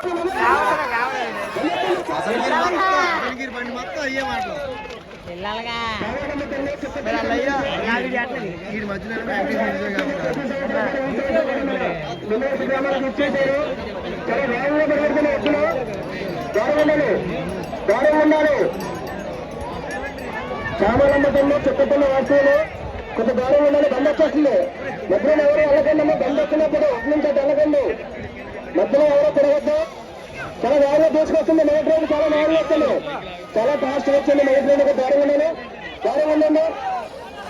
చామలమ్మ మొత్తం అయ్యే మాటలు కొంత గౌరవం ఉండాలి బంద్ వచ్చేస్తుంది. మధ్యలో ఎవరు వెళ్ళకుండా బంద్ వచ్చినప్పుడు తీసుకొస్తుంది నైట్ ట్రైన్ చాలా వేగంగా వస్తుంది. చాలా ఫాస్ట్ వచ్చింది. నైట్ ట్రైన్ దూరం ఉండాలి. దూరం ఉండండి.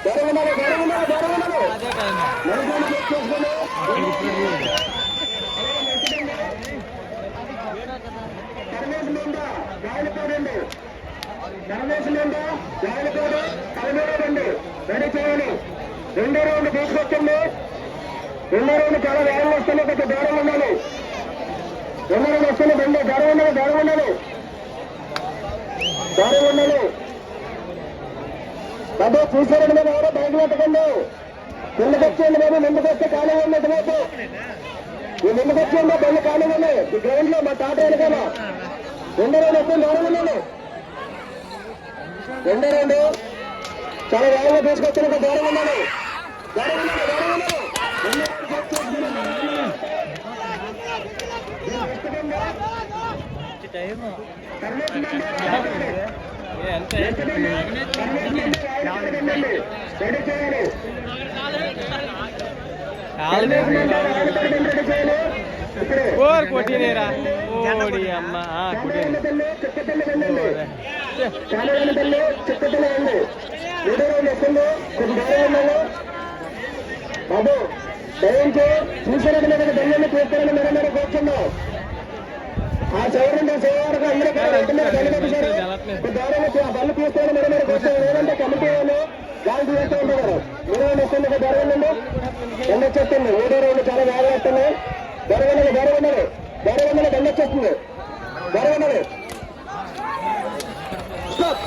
దూరం ఉండాలి. దూరం ఉండాలి. దూరం ఉండాలి. రెడీ చేయాలి. రెండో రౌండ్ తీసుకొచ్చండి రెండో రౌండ్ చాలా వేగంగా వస్తుంది. కొంచెం దూరం ఉండాలి. రెండో రౌండ్ బండి దూరం ఉండాలి దూరం ఉండాలి దూరం ఉండాలి బాబు చూసారండి మేము ఎవరో బయట పెట్టకండి ముందుకొచ్చేయండి వచ్చేయండి బాబు ముందుకు ఖాళీ ఉన్నట్టు వైపు ఈ ముందుకొచ్చేయండి బండి ఖాళీ ఉన్నాయి. ఈ గ్రౌండ్లో మా తాట వెనకాల రెండో రౌండ్ వస్తుంది దూరం ఉండండి రెండో రౌండ్ చాలా వేగంగా తీసుకొచ్చిన దూరం ఉండాలి దూరం ఉండాలి దూరం ఉండాలి రెండో రౌండ్ తీసుకొచ్చేయండి. రెడీ చేయాలి రెడీ చేయాలి ఇక్కడే ఓర్ కొట్టినేరా. ఓడి అమ్మ బాబు దయించి చూసినట్టు మీద దండని తీర్చాలని మీరు మీరు కూర్చున్నాం ఆ చౌరండి చేయడానికి అందరూ గౌరవ బళ్ళు తీసుకోవడం మీద మీరు కోసం లేదంటే కమిటీ వాళ్ళు వాళ్ళు చేస్తూ ఉంటారు. మీరు వస్తుంది గౌరవండి ఎండ వచ్చేస్తుంది. ఏడో రెండు చాలా బాగా వస్తున్నాయి గౌరవండి గౌరవండి గౌరవండి ఎండ వచ్చేస్తుంది. గౌరవండి స్టాప్